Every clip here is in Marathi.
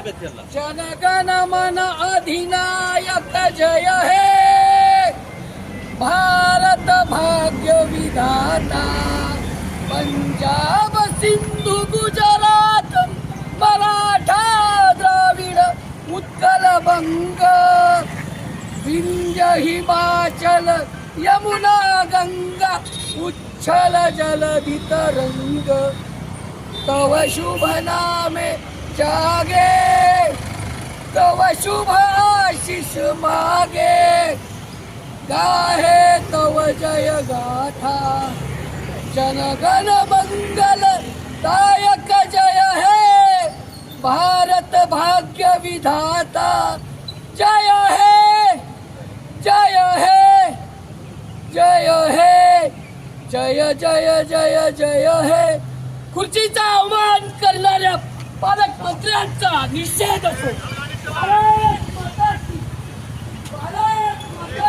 आहेत जनगण मन अधिनायक जय हे. भारत भाग्य विधाता. पंजाब सिंधू गुजरात. मराठा द्राविड उत्कल बंग. विंध्य हिमाचल यमुना गंगा. उच्छल जलधि तव शुभ नामे जागे. तव शुभ आशिष मागे गाहे तव जय गाथा। जनगण मंगल दायक जय हे भारत भाग्य विधाता। जय हे जय हे जय हे जय जय जय जय हे। खुर्चीचा अवमान करणाऱ्या पालकमंत्र्यांचा निषेध असो भारत माता की! भारत माता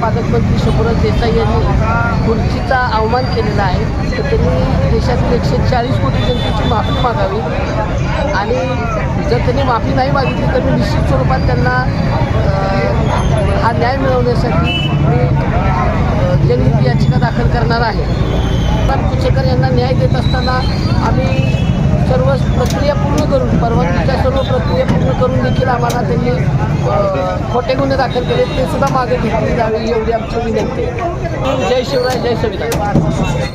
पालकमंत्री शंभूराज देसाई यांनी खुर्चीचा अवमान केलेला आहे. तर त्यांनी देशातील एकशे चाळीस कोटी जनतेची माफी मागावी. आणि जर त्यांनी माफी नाही मागितली तर मी निश्चित स्वरूपात त्यांना हा न्याय मिळवण्यासाठी मी जनहित याचिका दाखल करणार आहे. पण कुचेकर यांना न्याय देत असताना आम्ही सर्व प्रक्रिया पूर्ण करून परवानगीच्या सर्व प्रक्रिया पूर्ण करून देखील आम्हाला त्यांनी खोटे गुन्हे दाखल केले ते सुद्धा मागे घेतली जावी एवढी आमची विनंती आहे. जय शिवराय जय संविधान.